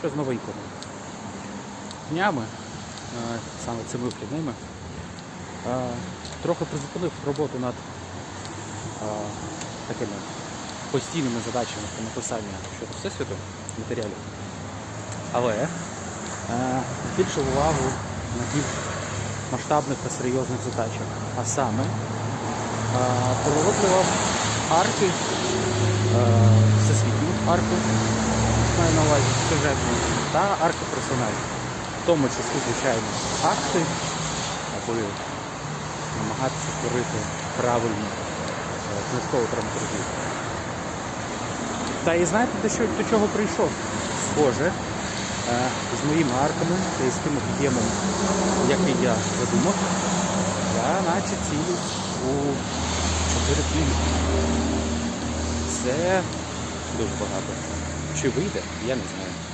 Що з новенького? Днями, е, саме цими вихідними, е, трохи призупинив роботу над е, такими постійними задачами по написанню щодо всесвіту матеріалів. Але збільшив увагу на більш масштабних та серйозних задачах. А саме е, арки, всесвітню арку, маю на увазі сюжетну, та арки персонажів. В тому числі, звичайно, акти, аби намагатися створити правильну е, книжкову драматургію. Та і знаєте, до, що, до чого прийшов? Схоже, е, з моїми арками та з тим об'ємом, який я задумав, я наче цілюсь у 4 книги. Це дуже багато. Чи вийде, я не знаю.